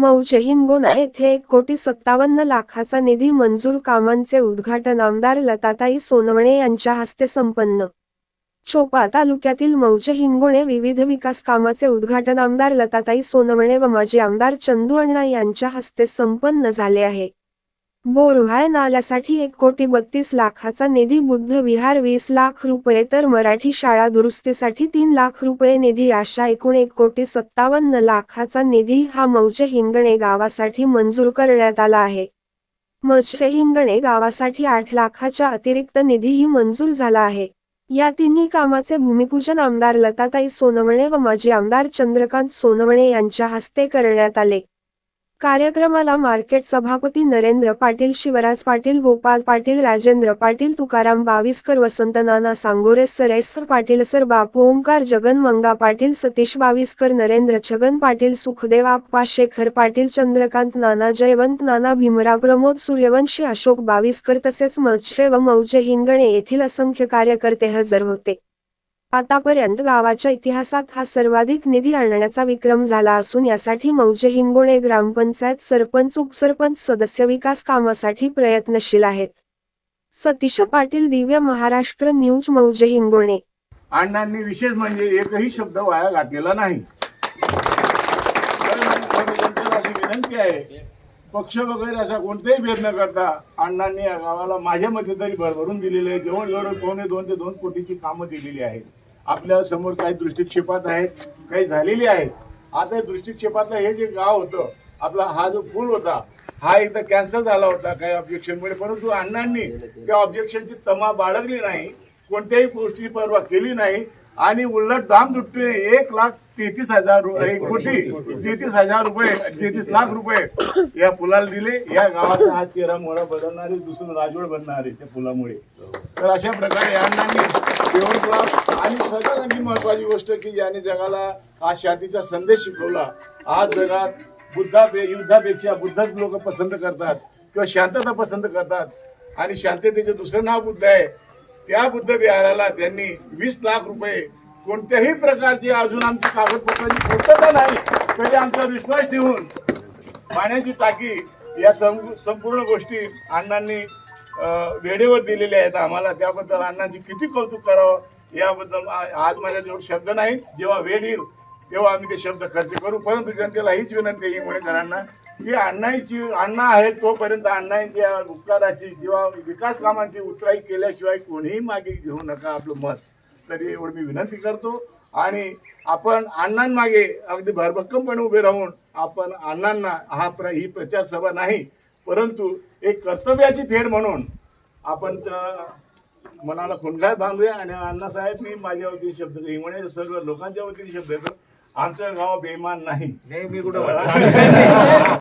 मौजे हिंगोना येथे एक कोटी सत्तावन्न लाखाचा निधी मंजूर कामांचे उद्घाटन आमदार लताताई सोनवणे यांच्या हस्ते संपन्न. चोपा तालुक्यातील मौजे हिंगोणे विविध विकास कामाचे उद्घाटन आमदार लताताई सोनवणे व माजी आमदार चंदू अण्णा यांच्या हस्ते संपन्न झाले आहे. बोरव्हाळ नाल्यासाठी एक कोटी बत्तीस लाखाचा निधी बुद्ध विहार वीस लाख रुपये तर मराठी शाळा दुरुस्तीसाठी तीन लाख रुपये निधी अशा एकूण एक कोटी सत्तावन्न लाखाचा निधी हा मौजे हिंगणे गावासाठी मंजूर करण्यात आला आहे. मजरे हिंगणे गावासाठी आठ लाखाच्या अतिरिक्त निधीही मंजूर झाला आहे. या तिन्ही कामाचे भूमिपूजन आमदार लताताई सोनवणे व माजी आमदार चंद्रकांत सोनवणे यांच्या हस्ते करण्यात आले. कार्यक्रमाला मार्केट सभापती नरेंद्र पाटील शिवराज पाटील गोपाल पाटील राजेंद्र पाटील तुकाराम बाविस्कर वसंत नाना सांगोरे सरेसर पाटील सर बापू ओंकार जगन मंगा पाटील सतीश बाविस्कर नरेंद्र छगन पाटील सुखदेव आप्पा शेखर पाटील चंद्रकांत नाना जयवंत नाना भीमराव प्रमोद सूर्यवंशी अशोक बाविस्कर तसेच मच्छरे व मौजे हिंगणे येथील असंख्य कार्यकर्ते हजर होते. आतापर्यंत गावाच्या इतिहासात हा सर्वाधिक निधी आणण्याचा विक्रम झाला असून यासाठी मौजे हिंगोणे ग्रामपंचायत सरपंच उपसरपंच सदस्य विकास कामासाठी प्रयत्नशील आहेत. सतीश पाटील दिव्य महाराष्ट्र न्यूज मौजे हिंगोणे. अण्णांनी विशेष म्हणजे एकही शब्द वाया घातलेला नाही. अशी विनंती आहे पक्ष वगैरे असा कोणताही भेद न करता अण्णांनी या गावाला माझ्या मते तरी भरभरून दिलेले आहे. जवळजवळ पावणे दोन ते दोन कोटीची कामं दिलेली आहेत. आपल्यासमोर काही दृष्टिक्षेपात आहेत काही झालेली आहेत. आता दृष्टिक्षेपातलं हे जे गाव होतं आपला हा जो पूल होता हा एकदा कॅन्सल झाला होता काही ऑब्जेक्शनमुळे परंतु अण्णांनी त्या ऑब्जेक्शनची तमा बाळगली नाही कोणत्याही गोष्टी परवा केली नाही आणि उलट दाम दुट्टे एक लाख तेहतीस हजार एक कोटी तेहतीस हजार रुपये तेहतीस लाख रुपये या पुलाला दिले. या गावाचा हा चेहरा मोहरा बदलणारे दुसरं राजवड बनणारे त्या पुलामुळे. तर अशा प्रकारे अण्णांनी पेवर क्लास आणि सगळ्यात महत्वाची गोष्ट की ज्याने जगाला आज शांतीचा संदेश शिकवला. आज जगात बुद्धापे युद्धापेक्षा बुद्धच लोक पसंत करतात किंवा शांतता पसंत करतात. आणि शांततेचे दुसरं नाव बुद्ध आहे. त्या बुद्ध विहाराला त्यांनी वीस लाख रुपये कोणत्याही प्रकारची अजून आमची कागदपत्रांची पूर्तता नाही तरी आमचा विश्वास ठेवून पाण्याची टाकी या सं- संपूर्ण गोष्टी अण्णांनी वेळेवर दिलेले आहेत आम्हाला. त्याबद्दल अण्णांची किती कौतुक करावं याबद्दल आज माझ्याजवळ शब्द नाही. जेव्हा वेळ येईल तेव्हा आम्ही ते शब्द खर्च करू. परंतु जनतेला हीच विनंती आहे हिंगोळेकरांना की अण्णांची अण्णा आहेत तोपर्यंत अण्णांच्या उपकाराची किंवा विकास कामांची उतराई केल्याशिवाय कोणीही मागे घेऊ नका आपलं मत. तरी एवढं मी विनंती करतो. आणि आपण अण्णांमागे अगदी भरभक्कमपणे उभे राहून आपण अण्णांना हा प्र ही प्रचार सभा नाही परंतु एक कर्तव्याची फेड म्हणून आपण मनाला खुणगात बांधूया आणि अण्णासाहेब मी माझ्या वतीने शब्द हिंगणे सर्व लोकांच्या वतीने शब्द आमचं गाव बेमान नाही. नाही मी कुठं